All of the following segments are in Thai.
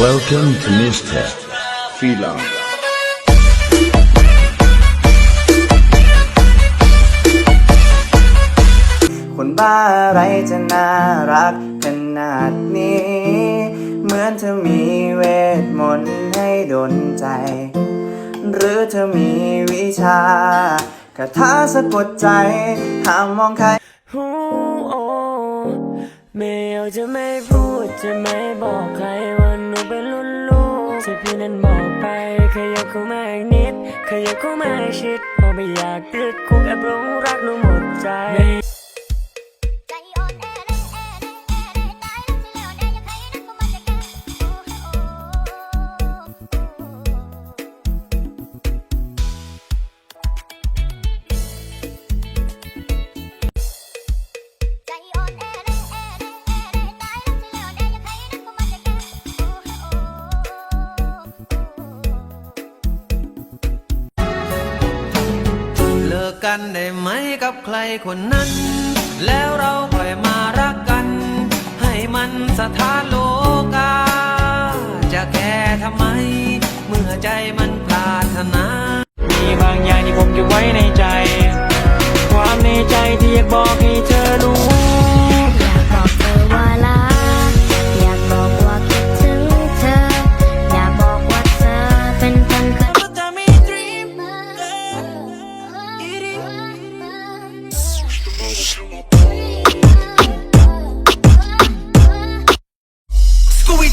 Welcome to Mr. Fila. คนบ้าอะไรจะน่ารักขนาดนี้ เหมือนเธอมีเวทมนต์ให้ดลใจ หรือเธอมีวิชาคาถาสะกดใจห้ามมองใคร ไม่อยากจะไม่พูดจะไม่บอกใครว่าหนูเป็นรุ่นลูกที่พี่นั้นบอกไปขยับเข้ามาอีกนิดขยับเข้ามาชิดเพราะไม่อยากติดคุกแอบรงรักหนูหมดใจ กันได้ไหมกับใครคนนั้น แล้วเราค่อยมารักกัน ให้มันสถานโลกา จะแค่ทำไม เมื่อใจมันปรารถนา มีบางอย่างที่ผมเก็บไว้ในใจ ความในใจที่อยากบอกให้เธอรู้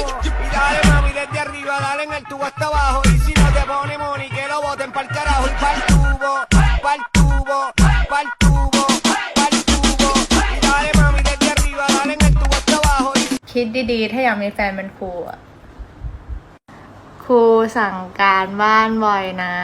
y dale mami desde arriba, dale en el tubo hasta abajo y si no te pone money que lo boten pa'l carajo y pa'l tubo, pa'l tubo, pa'l tubo, pa'l tubo y dale mami desde arriba, dale en el tubo hasta abajo y คิดดีๆ ถ้าอยากมีแฟนเป็นครูอะครูสั่งการบ้านบ่อยนะ